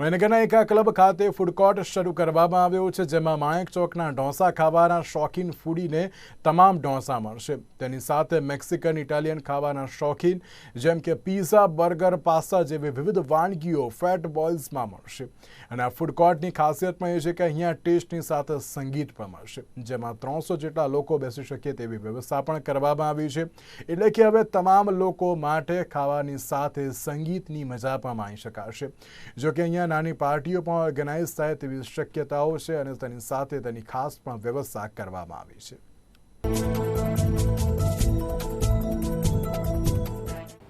મણિનગરના એકા ક્લબ ખાતે food court શરૂ કરવામાં આવ્યો છે, જેમાં માણેક ચોકના ઢોસા ખાવાના શોખીન ફૂડીને તમામ ઢોસા મળશે. તેની સાથે મેક્સિકન, ઇટાલિયન ખાવાના શોખીન, જેમ કે પીઝા બર્ગર પાસ્તા જેવી વિવિધ વાનગીઓ ફેટ બોઇલ્સમાં મળશે. અને આ ફૂડ કોર્ટની ખાસિયતમાં એ છે કે અહીંયા ટેસ્ટની સાથે સંગીત પણ મળશે. જેમાં ત્રણસો જેટલા લોકો બેસી શકે તેવી વ્યવસ્થા પણ કરવામાં આવી છે. એટલે કે હવે તમામ લોકો માટે ખાવાની સાથે સંગીતની મજા પણ માણી શકાશે. જો કે અહીંયા નાની પાર્ટીઓ પણ ઓર્ગેનાઇઝ થાય તેવી શક્યતાઓ છે અને તેની સાથે તેની ખાસ પણ વ્યવસ્થા કરવામાં આવી છે.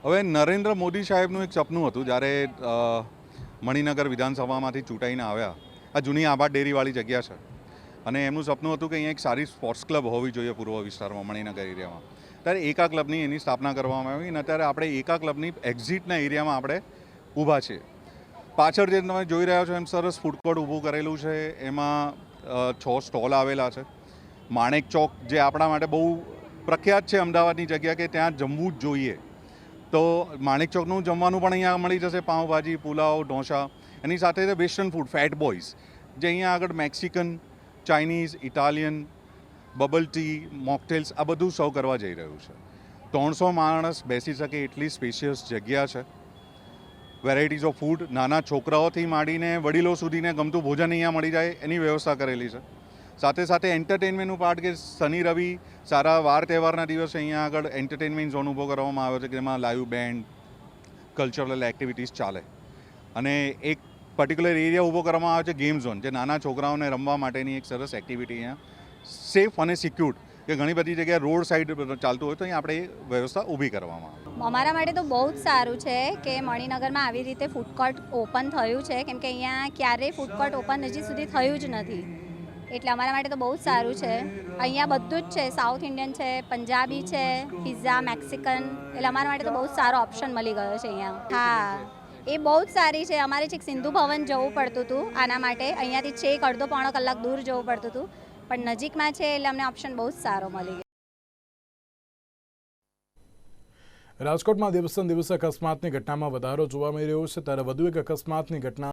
હવે નરેન્દ્ર મોદી સાહેબનું એક સપનું હતું જ્યારે મણિનગર વિધાનસભામાંથી ચૂંટાઈને આવ્યા. આ જૂની આબાદ ડેરીવાળી જગ્યા છે. અને એમનું સપનું હતું કે અહીંયા એક સારી સ્પોર્ટ્સ ક્લબ હોવી જોઈએ પૂર્વ વિસ્તારમાં, મણિનગર એરિયામાં. ત્યારે એકા ક્લબની એની સ્થાપના કરવામાં આવી અને અત્યારે આપણે એકા ક્લબની એક્ઝિટના એરિયામાં આપણે ઊભા છીએ. પાછળ જે તમે જોઈ રહ્યા છો એમ સરસ ફૂડ કોર્ટ ઊભું કરેલું છે. એમાં છ સ્ટોલ આવેલા છે. માણેક ચોક જે આપણા માટે બહુ પ્રખ્યાત છે અમદાવાદની જગ્યા કે ત્યાં જમવું જ જોઈએ. તો માણેક ચોકનું જમવાનું પણ અહીંયા મળી જશે. પાઉંભાજી, પુલાવ, ઢોસા. એની સાથે વેસ્ટર્ન ફૂડ ફેટ બોયઝ જે અહીંયા આગળ Mexican Chinese Italian bubble tea mocktails આ બધું સર્વ કરવા જઈ રહ્યું છે. ત્રણસો માણસ બેસી શકે એટલી સ્પેશિયસ જગ્યા છે. વેરાયટીઝ ઓફ ફૂડ નાના છોકરાઓથી માંડીને વડીલો સુધીને ગમતું ભોજન અહીંયા મળી જાય એની વ્યવસ્થા કરેલી છે. સાથે સાથે એન્ટરટેનમેન્ટનું પાર્ટ કે શનિ, રવિ સારા વાર તહેવારના દિવસે અહીંયા આગળ એન્ટરટેનમેન્ટ ઝોન ઊભો કરવામાં આવ્યો છે જેમાં લાઈવ બેન્ડ કલ્ચરલ એક્ટિવિટીઝ ચાલે. અને એક પર્ટિક્યુલર એરિયા ઊભો કરવામાં આવે છે ગેમ ઝોન જે નાના છોકરાઓને રમવા માટેની એક સરસ એક્ટિવિટી અહીંયા સેફ અને સિક્યુર્ડ કે ઘણી બધી જગ્યાએ રોડ સાઈડ ચાલતું હોય તો અહીં આપણે વ્યવસ્થા ઊભી કરવામાં અમારા માટે તો બહુ જ સારું છે કે મણિનગરમાં આવી રીતે ફૂડ કોર્ટ ઓપન થયું છે. કેમ કે અહીંયા ક્યારેય ફૂડ કોર્ટ ઓપન હજી સુધી થયું જ નથી. એટલે અમારા માટે તો બહુ જ સારું છે. અહીંયા બધું જ છે. સાઉથ ઇન્ડિયન છે પંજાબી છે પિઝા મેક્સિકન એટલે અમારા માટે તો બહુ જ સારો ઓપ્શન મળી ગયો છે અહીંયા. હા. એ બહુ જ સારી છે. અમારે છેક સિંધુ ભવન જવું પડતું હતું. આના માટે અહીંયાથી છેક અડધો પોણો કલાક દૂર જવું પડતું હતું. પણ નજીકમાં છે એટલે અમને ઓપ્શન બહુ જ સારો મળી ગયો. રાજકોટમાં દિવસે દિવસે અકસ્માતની ઘટનામાં વધારો જોવા મળી રહ્યો છે. ત્યારે વધુ એક અકસ્માતની ઘટના